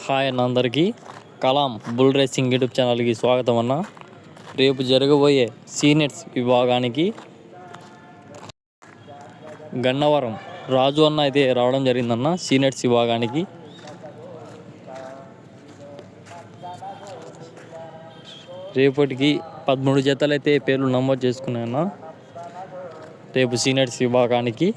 Hi అన్న అందరికీ. Kalam bull racing YouTube ఛానల్కి స్వాగతం అన్న. రేపు జరగబోయే సీనియర్స్ విభాగానికి గన్నవరం రాజు అన్న అయితే రావడం జరిగిందన్న సీనియర్స్ విభాగానికి. రేపటికి పదమూడు జతలు అయితే పేర్లు నమోదు చేసుకున్నాయన్న. రేపు సీనియర్స్ విభాగానికి